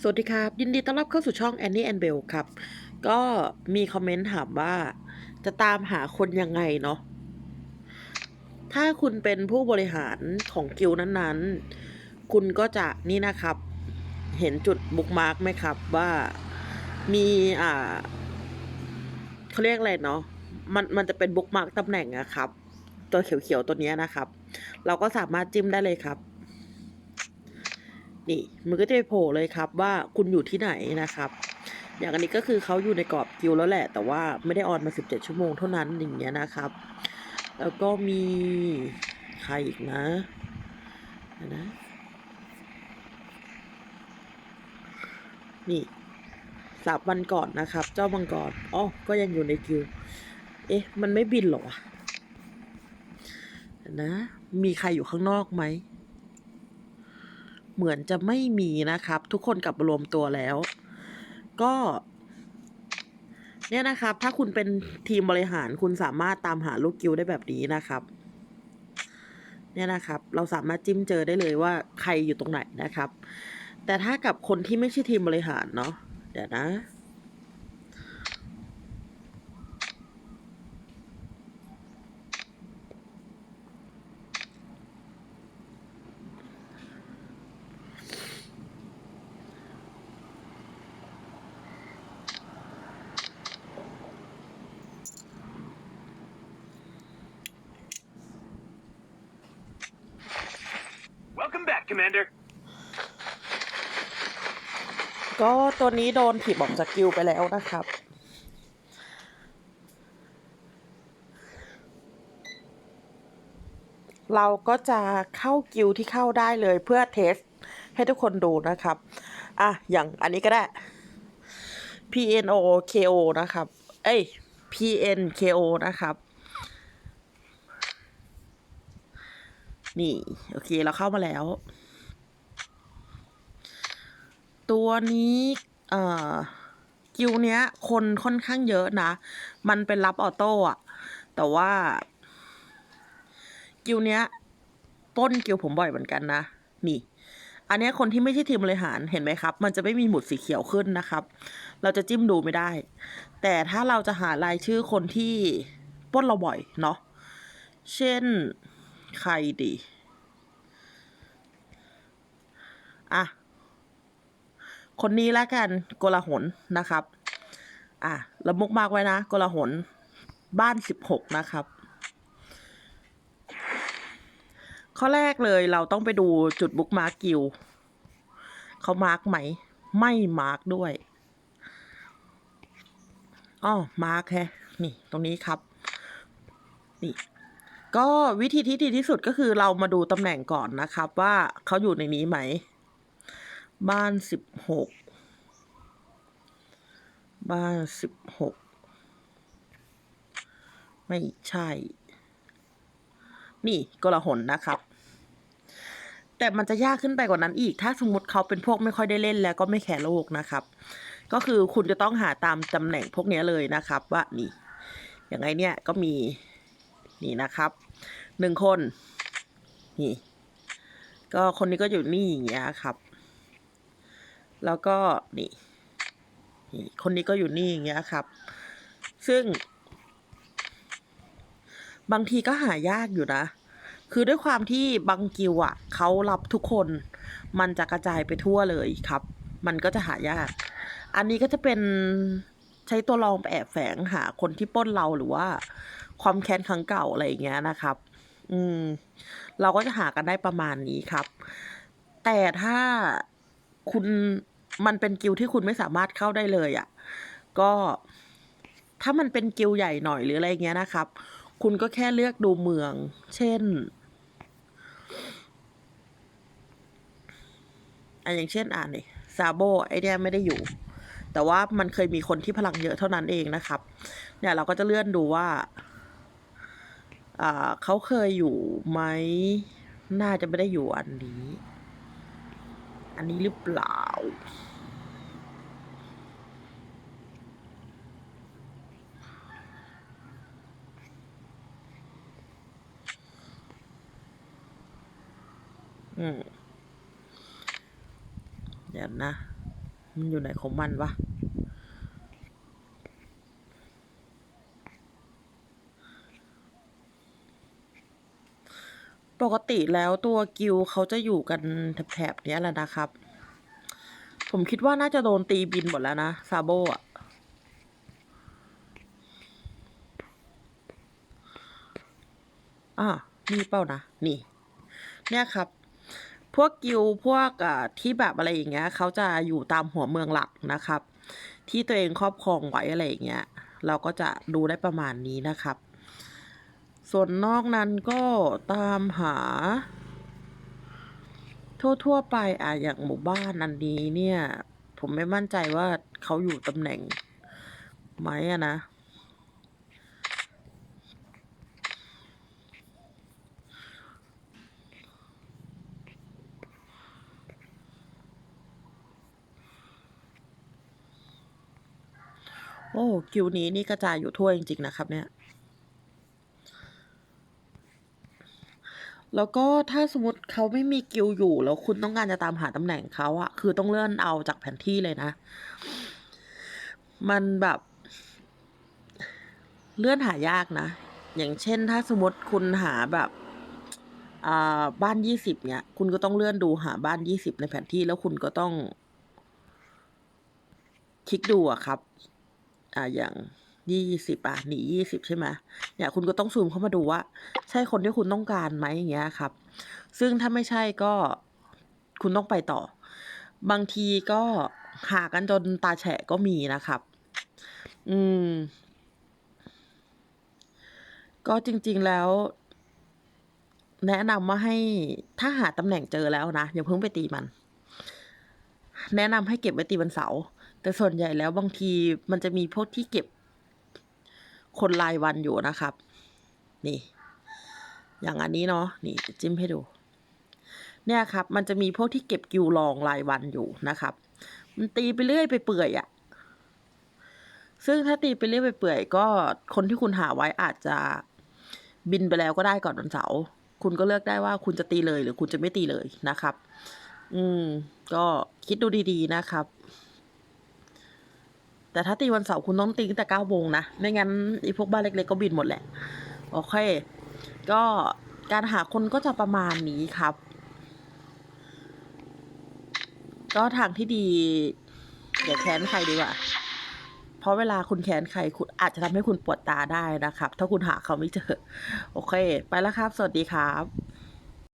สวัสดีครับ ยินดีต้อนรับเข้าสู่ช่อง Annie and Bell ครับ ก็มีคอมเมนต์ถามว่า จะตามหาคนยังไงเนาะถ้าคุณเป็นผู้บริหารของกิลนั้นๆ คุณก็จะนี่นะครับ เห็นจุดบุ๊กมาร์กไหมครับว่ามีอ่าเขาเรียกอะไรเนาะมันมันจะเป็นบุ๊กมาร์กตำแหน่งอะครับ ตัวเขียวๆตัวนี้นะครับ เราก็สามารถจิ้มได้เลยครับ นี่มันก็จะไปโผล่เลยครับว่าคุณอยู่ที่ไหนนะครับ อย่างอันนี้ก็คือเขาอยู่ในกรอบคิวแล้วแหละ แต่ว่าไม่ได้ออนมา 17 ชั่วโมงเท่านั้นอย่างเงี้ยนะครับ แล้วก็มีใครอีกนะเดี๋ยวนะนี่สามวันก่อนนะครับ เจ้ามังกรอ๋อก็ยังอยู่ในคิว เอ๊ะ มันไม่บินหรอวะเดี๋ยวนะ มีใครอยู่ข้างนอกไหม เหมือนจะไม่มีนะครับ ทุกคนกลับรวมตัวแล้ว ก็ เนี่ยนะครับ ถ้าคุณเป็นทีมบริหารคุณสามารถตามหาลูกกิวได้แบบนี้นะครับ เนี่ยนะครับ เราสามารถจิ้มเจอได้เลยว่าใครอยู่ตรงไหนนะครับ แต่ถ้ากับคนที่ไม่ใช่ทีมบริหารเนาะเดี๋ยวนะ Commander. ก็ตัวนี้โดนถีบออกจากกิวไปแล้วนะครับ เราก็จะเข้ากิวที่เข้าได้เลยเพื่อเทสให้ทุกคนดูนะครับ อะ อย่างอันนี้ก็ได้ PNO KO นะครับ เอ้ย PNKO นะครับ นี่ โอเค เราเข้ามาแล้ว ตัวนี้เอ่อกิวเนี้ย คนค่อนข้างเยอะนะ มันเป็นรับออโต้อะแต่ว่า กิวเนี้ยป้นกิวผมบ่อยเหมือนกันนะ นี่ อันนี้คนที่ไม่ใช่ทีมบริหารเห็นไหมครับ มันจะไม่มีหมุดสีเขียวขึ้นนะครับ เราจะจิ้มดูไม่ได้ แต่ถ้าเราจะหารายชื่อคนที่ป้นเราบ่อยเนาะเช่นใครดี อะ คนนี้แล้วกันโกลาหนนะครับ อะระมุกมากไว้นะโกลาหนบ้านสิบหกนะครับ ข้อแรกเลยเราต้องไปดูจุดบุ๊กมาร์กกิวเขามาร์กไหม ไม่มาร์กด้วยอ๋อมาร์กแฮะนี่ ตรงนี้ครับ นี่ ก็วิธีที่ดีที่สุดก็คือเรามาดูตำแหน่งก่อนนะครับ ว่าเขาอยู่ในนี้ไหม บ้านสิบหกบ้านสิบหกไม่ใช่ นี่กลาหนนะครับ แต่มันจะยากขึ้นไปกว่านั้นอีก ถ้าสมมติเขาเป็นพวกไม่ค่อยได้เล่นแล้วก็ไม่แคร์โลกนะครับ ก็คือคุณจะต้องหาตามตำแหน่งพวกนี้เลยนะครับ ว่านี่ อย่างไงเนี่ยก็มีนี่นะครับหนึ่งคน นี่ ก็คนนี้ก็อยู่นี่อย่างเงี้ยครับ แล้วก็นี่นี่คนนี้ก็อยู่นี่อย่างเงี้ยครับ ซึ่ง บางทีก็หายากอยู่นะ คือด้วยความที่บางกิวอะเขารับทุกคน มันจะกระจายไปทั่วเลยครับ มันก็จะหายาก อันนี้ก็จะเป็นใช้ตัวรองไปแอบแฝงหาคนที่ป้นเราหรือว่า ความแค้นครั้งเก่าอะไรอย่างเงี้ยนะครับ อืม เราก็จะหากันได้ประมาณนี้ครับ แต่ถ้าคุณ มันเป็นกิลที่คุณไม่สามารถเข้าได้เลยอะ่ะ ก็ถ้ามันเป็นกิลใหญ่หน่อยหรืออะไรเงี้ยนะครับ คุณก็แค่เลือกดูเมือง เช่นอะอย่างเช่นอ่านเลยซาโบไอเนี้ยไม่ได้อยู่ แต่ว่ามันเคยมีคนที่พลังเยอะเท่านั้นเองนะครับ เนี่ยเราก็จะเลื่อนดูว่าอ่าเขาเคยอยู่ไหม น่าจะไม่ได้อยู่อันนี้ อันนี้หรือเปล่า อืมเดี๋ยวนะ มันอยู่ไหนของมันวะ ปกติแล้วตัวกิลเขาจะอยู่กันแถบๆนี้แหละนะครับ ผมคิดว่าน่าจะโดนตีบินหมดแล้วนะ ซาโบอะอ่านี่เปล่านะ นี่ เนี่ยครับ พวกกิลพวกที่แบบอะไรอย่างเงี้ยเขาจะอยู่ตามหัวเมืองหลักนะครับ ที่ตัวเองครอบครองไว้อะไรอย่างเงี้ยเราก็จะดูได้ประมาณนี้นะครับ ส่วนนอกนั้นก็ตามหา ทั่วๆไปอะอย่างหมู่บ้านอันนี้เนี่ย ผมไม่มั่นใจว่าเขาอยู่ตำแหน่งไหมอะนะ โอ้กิวนี้นี่กระจายอยู่ทั่วจริง ๆ นะครับ เนี่ย แล้วก็ถ้าสมมติเขาไม่มีกิวอยู่แล้วคุณต้องการจะตามหาตำแหน่งเขาอะคือต้องเลื่อนเอาจากแผนที่เลยนะ มันแบบเลื่อนหายากนะ อย่างเช่นถ้าสมมติคุณหาแบบอ่าบ้านยี่สิบเนี่ย คุณก็ต้องเลื่อนดูหาบ้านยี่สิบในแผนที่แล้วคุณก็ต้อง คลิกดูอะครับ อ่าอย่างยี่สิบอะหนียี่สิบใช่ไหมเนี่ยคุณก็ต้องซูมเข้ามาดูว่า ใช่คนที่คุณต้องการไหมอย่างเงี้ยครับ ซึ่งถ้าไม่ใช่ก็คุณต้องไปต่อ บางทีก็หากันจนตาแฉะก็มีนะครับ อืม ก็จริง ๆแล้ว แนะนำว่าให้ถ้าหาตำแหน่งเจอแล้วนะอย่าเพิ่งไปตีมัน แนะนำให้เก็บไว้ตีวันเสาร์ แต่ส่วนใหญ่แล้วบางทีมันจะมีพวกที่เก็บ คนรายวันอยู่นะครับ นี่ อย่างอันนี้เนาะนี่จะจิ้มให้ดู เนี่ยครับ มันจะมีพวกที่เก็บกิวลองรายวันอยู่นะครับ มันตีไปเรื่อยไปเปื่อยอะซึ่งถ้าตีไปเรื่อยไปเปื่อยก็คนที่คุณหาไว้อาจจะบินไปแล้วก็ได้ก่อนวันเสาร์คุณก็เลือกได้ว่าคุณจะตีเลยหรือคุณจะไม่ตีเลยนะครับ อืม ก็คิดดูดีๆนะครับ แต่ถ้าตีวันเสาร์คุณต้องตีตั้งแต่เก้าโมงนะ ไม่งั้นไอีพวกบ้านเล็กๆก็บินหมดแหละ โอเค ก็การหาคนก็จะประมาณนี้ครับ ก็ทางที่ดีอย่าแค้นใครดีกว่า เพราะเวลาคุณแค้นใครคุณอาจจะทำให้คุณปวดตาได้นะครับ ถ้าคุณหาเขาไม่เจอ โอเค ไปแล้วครับ สวัสดีครับ